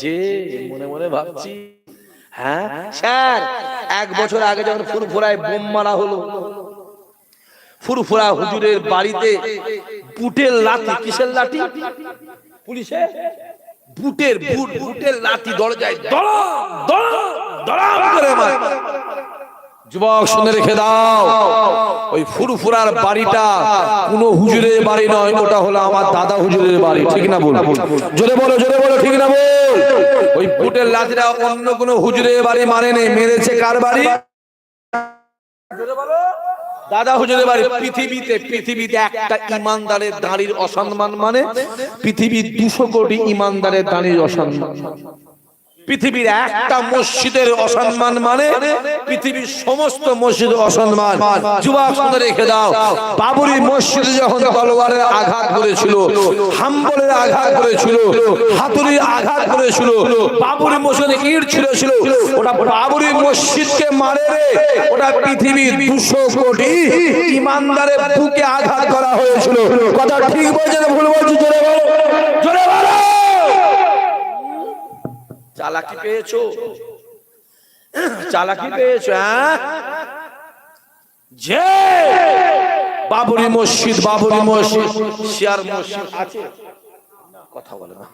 যে মনে মনে ভাবছি হ্যাঁ স্যার এক বছর আগে যখন ফুরফুরায় বোম মারা হলো ফুরফুরা হুজুরের বাড়িতে বুটের লাঠি কিসের লাঠি পুলিশে বুটের বুট বুটের লাঠি দরজায় দড়াম দড়াম দড়াম করে মারে যুবক, শুনে রেখে দাও। ওই ফুরফুরার বাড়িটা কোন হুজুরের বাড়ি নয়, ওটা হলো আমার দাদা হুজুরের বাড়ি, ঠিক না বল? জোরে বলো জোরে বলো, ঠিক না বল? ওই বুটের লাঠিটা অন্য কোন হুজুরের বাড়ি মানে নেই, মেরেছে কার বাড়ি? দাদা হুজুরের বাড়ি, পৃথিবীতে পৃথিবীতে একটা ইমানদারের দাঁড়ির অসম্মান মানে? পৃথিবীর দুশো কোটি ইমানদারের দাঁড়ির অসম্মান। পৃথিবীর একটা মসজিদের অসম্মান মানে পৃথিবীর সমস্ত মসজিদ অসম্মান। যুবক শুনে রেখে দাও। বাবরি মসজিদে যখন তলোয়ারের আঘাত করেছিল হাম্বলের আঘাত করেছিল হাতুড়ির আঘাত করেছিল বাবুরি মসজিদে ইট ছিল ছিল ওটা বাবরি মসজিদকে মারে রে ওটা পৃথিবীর দুশো কোটি ইমানদারের বুকে আঘাত করা হয়েছিল। কথা ঠিক বলছে না ভুল বলছি জোরে বলো। জোরে বলো। চালাকি পেয়েছ? চালাকি পেয়েছ হ্যাঁ? যে বাবরি মসজিদ বাবরি মসজিদ। শিয়ার মসজিদ। আছে। কথা বলে না।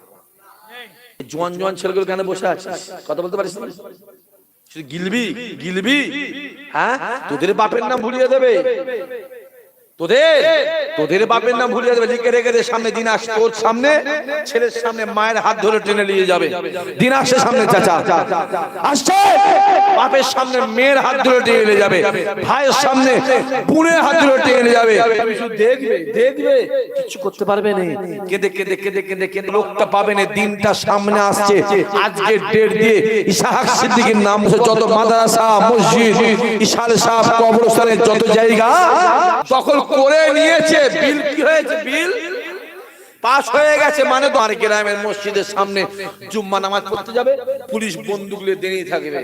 জোয়ান জোয়ান ছেলেগুলো কেন বসে আছে? কথা বলতে পারিস না? গিলবি গিলবি হ্যাঁ? তোদের বাপের নাম ভুলিয়ে দেবে। তোদের? তোদের? বাপের নাম ভুলিয়ে দেবে লিখে রেখে দে সামনে দিন আস তোর সামনে ছেলের সামনে মায়ের হাত ধরে টেনে নিয়ে যাবে। দিন আসে সামনে চাচা। আসছে? বাপের সামনে মেয়ের হাত ধরে টেনে নিয়ে যাবে। ভাইয়ের সামনে বোনের হাত ধরে টেনে নিয়ে যাবে। শুধু দেখবে দেখবে। কিছু করতে পারবে না। কেঁদে কেঁদে কেঁদে কেঁদে কেঁদে লোকটা পাবে না। দিনটা সামনে আসছে। আজকে ডেট দিয়ে ইসাহাক সিদ্দিকীর নাম যত মাদ্রাসা মসজিদ ইশাল সাহ কবরস্থানের যত জায়গা দখল করে নিয়েছে। বিল কি হয়েছে? বিল? পাস হয়ে গেছে মানে তো আর গ্রামের মসজিদের সামনে। জুম্মা নামাজ পড়তে যাবে পুলিশ বন্দুক নিয়ে দাঁড়িয়ে থাকবে।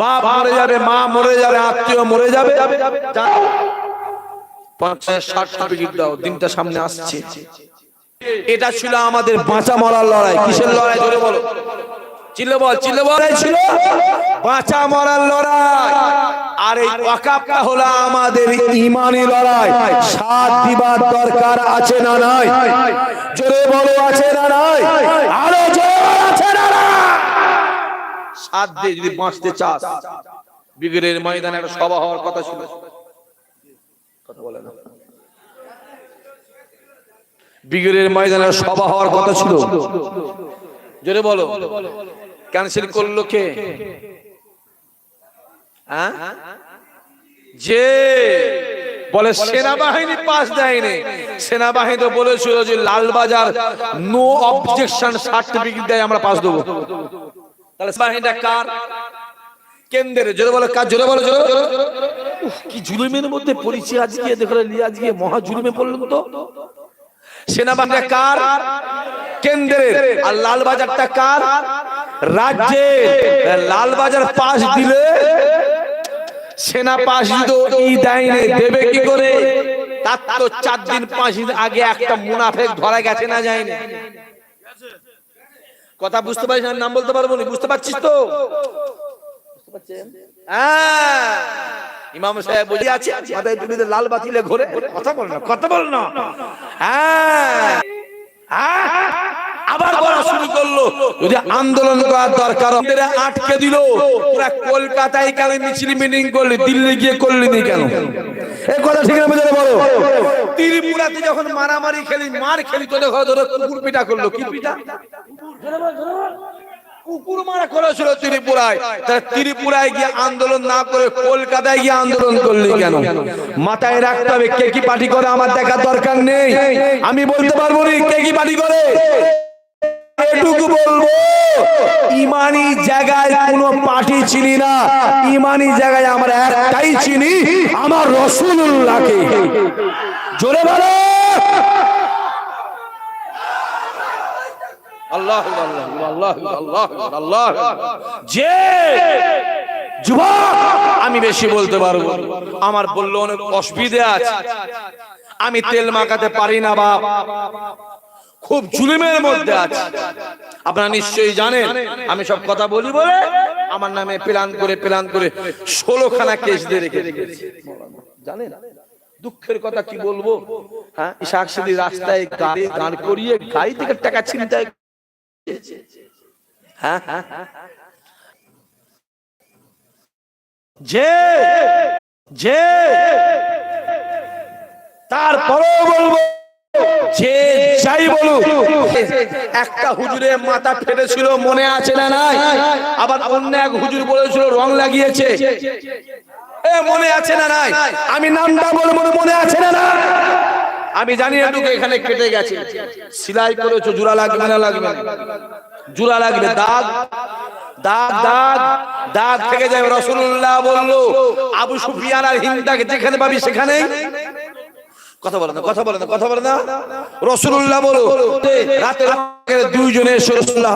বাপ মরে যাবে মা মরে যাবে আত্মীয় মরে যাবে। পঞ্চাশ ষাট সার্টিফিকেট দাও দিনটা সামনে আসছে। এটা ছিল আমাদের বাঁচা মরার লড়াই। কিসের লড়াই? ধরে বলো। চিল্লে বল চিল্লে বলাই ছিল বাঁচা মরার লড়াই। আর এই ওয়াকাপটা হলো আমাদের ইমানি লড়াই। সাত দিবার দরকার আছে না নাই? জোরে বলো আছে না নাই? আরও জোরে আছে না সাত দিয়ে যদি বাঁচতে চাস বিগড়ের ময়দানে একটা সভা হওয়ার কথা ছিল। কথা বলে না। বিগড়ের ময়দানে সভা হওয়ার কথা ছিল। জোরে বলো। ক্যান্সেল করল কে? হ্যাঁ? যে বলে সেনাবাহিনী পাস দেয়নি। সেনাবাহিনী তো বলেছিল যে লালবাজার নো অবজেকশন সার্টিফিকেট দেয় আমরা পাস দেবো। তাহলে বাহিনীটা কার? কেন্দ্রের। জোরে বলো কার? জোরে বলো জোরে কি জুলুমের মধ্যে পড়েছি আজকে। দেখো আজকে মহা জুলুমে পড়লাম তো। সেনাবাহিনীটা কার? কেন্দ্রের। আর লালবাজারটা কার? রাজ্যে। লালবাজার পাস দিলে সেনা দিত দেয়নি দেবে কি করে? তার তো চার দিন, পাঁচ দিন আগে একটা মুনাফেক ধরা গেছে না যায়নি। কথা বুঝতে পারিস নাম বলতে পারব না? বুঝতে পারছিস তো? হ্যাঁ। ইমাম সাহেব বলি আছে মাথায় টুপিতে লাল বাতিলে ঘোরে। কথা বল না, কথা বল না। হ্যাঁ? শুরু করল। যদি আন্দোলন করার দরকার আটকে দিল। পুরা কলকাতায় কেন মিছিল মিটিং করলি, দিল্লি গিয়ে করলি নি কেন? না করে কলকাতায় গিয়ে আন্দোলন করলি কেন? মাথায় রাখতে হবে, কে কি পার্টি করে, আমার দেখার দরকার নেই। আমি বলতে পারব না, কে কি পার্টি করে। এটুকু বলব ইমানি জায়গায় কোনো পার্টি চিনি না। ইমানি জায়গায় আমরা একটাই চিনি আমার রসুল্লাহকে। জোরে বলো। আল্লাহ আল্লাহ আল্লাহ আল্লাহ যে যুবক আমি বেশি বলতে পারব আমার বলল অনেক অসুবিধা আছে। আমি তেল মাখাতে পারি না বাপ। খুব জুলুমের মধ্যে আছে আপনারা নিশ্চয়ই জানেন, আমি সব কথা বলি বলে আমার নামে প্ল্যান করে প্ল্যান করে ষোলো খানা কেস দিয়ে রেখে দিয়েছে। জানেন দুঃখের কথা কি বলব হ্যাঁ ইশাক সিদ্ধি রাস্তায় গাড়ি দাঁড় করিয়ে গাড়ি থেকে টাকা ছিনতাই করেছে। হ্যাঁ হ্যাঁ হ্যাঁ। যে যে তারপরেও বলব, যে যাই বলুক। একটা হুজুরের মাথা ফেটেছিল, মনে আছে না নাই? আবার অন্য এক হুজুর বলেছিল, রং লাগিয়েছে। মনে আছে না নাই? আমি নামটা বলব, মনে আছে না না আমি জানি এটুকু এখানে কেটে গেছে। সিলাই করেছ, জোড়া লাগবে না লাগবে? জোড়া লাগবে, দাগ? দাগ দাগ? দাগ থেকে যায়, রসুল্লাহ বলল, আবু সুফিয়ান আর হিন্দাকে যেখানে পাবি সেখানেই। কথা বলে না কথা বলে না কথা বলে না। রসুল্লাহ বলো। রাতে দুইজনে রসুল্লাহ